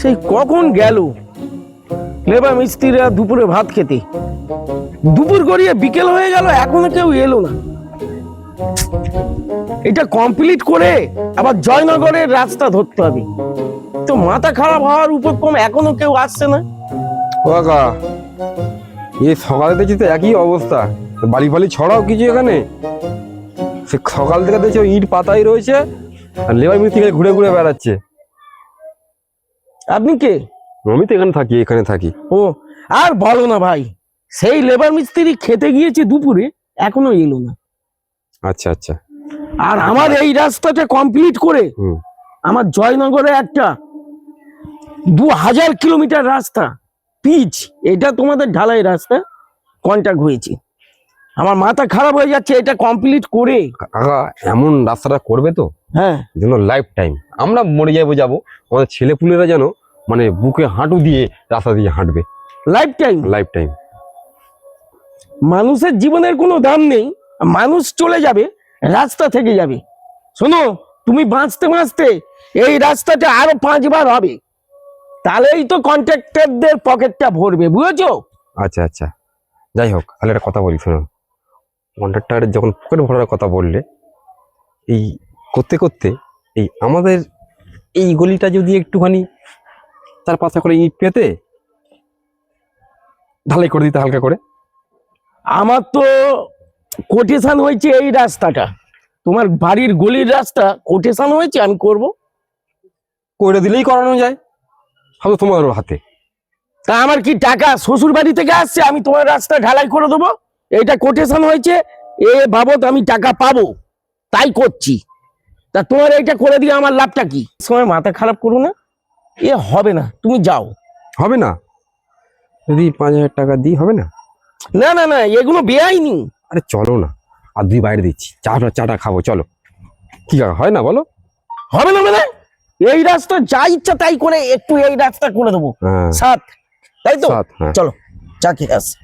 সেই কখন গেল? লেবার মিস্ত্রিরা দুপুরে ভাত খেতে। দুপুর গড়িয়ে বিকেল হয়ে গেল, এখনও কেউ এলো না। এটা কমপ্লিট করে আবার জয়নগরের রাস্তা ধরতে হবে। তো মাথা খারাপ হওয়ার উপক্রম এখনও কেউ আসছে না। কাকা এই সকালে দেখছি তো একই অবস্থা। বালি ফালি ছড়াও কিছু এখানে? সে সকাল থেকে দেখছি ইট পাতাই রয়েছে, আর লেবার মিস্ত্রি ঘুরে ঘুরে বেড়াচ্ছে। আপনি কে? আমি তো এখানে থাকি এখানে থাকি। ও আর বলো না ভাই সেই লেবার মিস্ত্রি খেতে গিয়েছে দুপুরে এখনও এলো না। আচ্ছা আচ্ছা। আর আমার এই রাস্তাটা কমপ্লিট করে হুম। আমার জয়নগরে একটা দু হাজার কিলোমিটার রাস্তা পিচ এটা তোমাদের ঢালাই রাস্তা কন্ট্যাক্ট হয়েছে। আমার মাথা খারাপ হয়ে যাচ্ছে এটা কমপ্লিট করে। কাকা এমন রাস্তাটা করবে তো? হ্যাঁ। যেন লাইফ টাইম আমরা মরে যাব যাব। আমাদের ছেলেপুলেরা যেন মানে বুকে হাঁটু দিয়ে রাস্তা দিয়ে হাঁটবে। লাইফ টাইম লাইফ টাইম মানুষের জীবনের কোনো দাম নেই মানুষ চলে যাবে রাস্তা থেকে যাবে। শোনো তুমি বাঁচতে বাঁচতে এই রাস্তাটা আরও পাঁচবার হবে। তাহলেই তো কন্ট্রাক্টরদের পকেটটা ভরবে বুঝেছ? আচ্ছা আচ্ছা। যাই হোক তাহলে একটা কথা বলি শুনুন কন্ট্রাক্টরের যখন পকেট ভরার কথা বললে এই করতে করতে এই আমাদের এই গলিটা যদি একটুখানি চার পাঁচটা করে ইট পেতে ঢালাই করে দিতে হালকা করে। আমার তো কোটেশন হয়েছে এই রাস্তাটা। তোমার বাড়ির গলির রাস্তা কোটেশন হয়েছে আমি করব। করে দিলেই করানো যায়। সব তোমার হাতে। তা আমার কি টাকা শ্বশুর বাড়ি থেকে আসছে আমি তোমার রাস্তা ঢালাই করে দেবো? এইটা কোটেশন হয়েছে এ বাবদ আমি টাকা পাবো তাই করছি। তা তোমার এইটা করে দিয়ে আমার লাভটা কি? সময় মাথা খারাপ করো না। এ হবে না তুমি যাও। হবে না? যদি পাঁচ হাজার টাকা দিই হবে না? না না না এগুলো বেআইনি। আরে চলো না আর দুই বাইরে দিচ্ছি। চাটা চাটা খাব চলো। কি হয় না বলো? হবে না মানে? এই রাস্তা যা ইচ্ছা তাই করে একটু এই রাস্তা করে দেবো। হ্যাঁ। সাত তাই তো? সাত হ্যাঁ। চলো চা খেয়ে আসি।